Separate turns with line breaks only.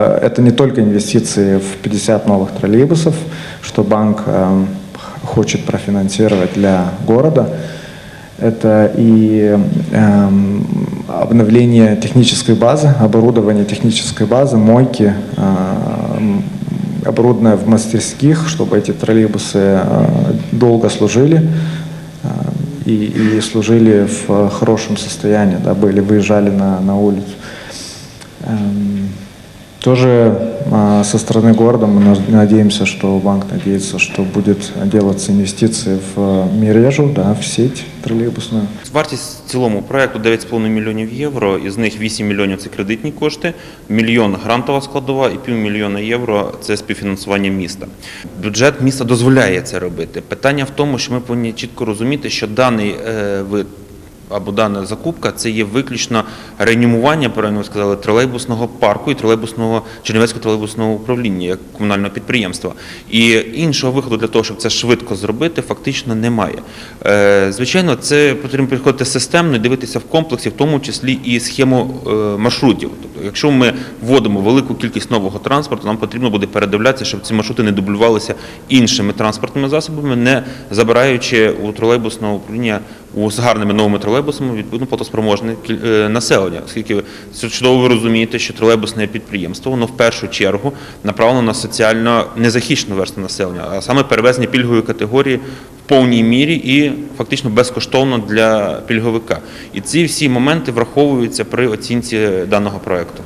Это не только инвестиции в 50 новых троллейбусов, что банк э, хочет профинансировать для города. Это и эм, обновление технической базы, оборудование технической базы, мойки, эм, оборудование в мастерских, чтобы эти троллейбусы э, долго служили э, и, и служили в хорошем состоянии, да, были, выезжали на, на улицу. Эм, Тоже а, со стороны города мы наз- надеемся, что банк надеется, что будет делаться инвестиции в э, мережу, да, в сеть троллейбусную.
Вартість в цілому проекту 9,5 мільйонів євро, із них 8 мільйонів це кредитні кошти, мільйон грантова складова і півмільйона євро це співфінансування міста. Бюджет міста дозволяє це робити. Питання в тому, що ми повинні чітко розуміти, що даний е, вид або дана закупка це є виключно реанімування, правильно ви сказали, тролейбусного парку і тролейбусного Чернівецького тролейбусного управління як комунального підприємства. І іншого виходу для того, щоб це швидко зробити, фактично немає. Е, Звичайно, це потрібно підходити системно і дивитися в комплексі, в тому числі і схему е, маршрутів. Тобто, якщо ми вводимо велику кількість нового транспорту, нам потрібно буде передивлятися, щоб ці маршрути не дублювалися іншими транспортними засобами, не забираючи у тролейбусного управління у з гарними новими тролейбусами відповідно платоспроможне е, населення, оскільки чудово ви розумієте, що тролейбусне підприємство воно в першу чергу направлено на соціально незахищену версту населення, а саме перевезення пільгової категорії в повній мірі і фактично безкоштовно для пільговика. І ці всі моменти враховуються при оцінці даного проекту.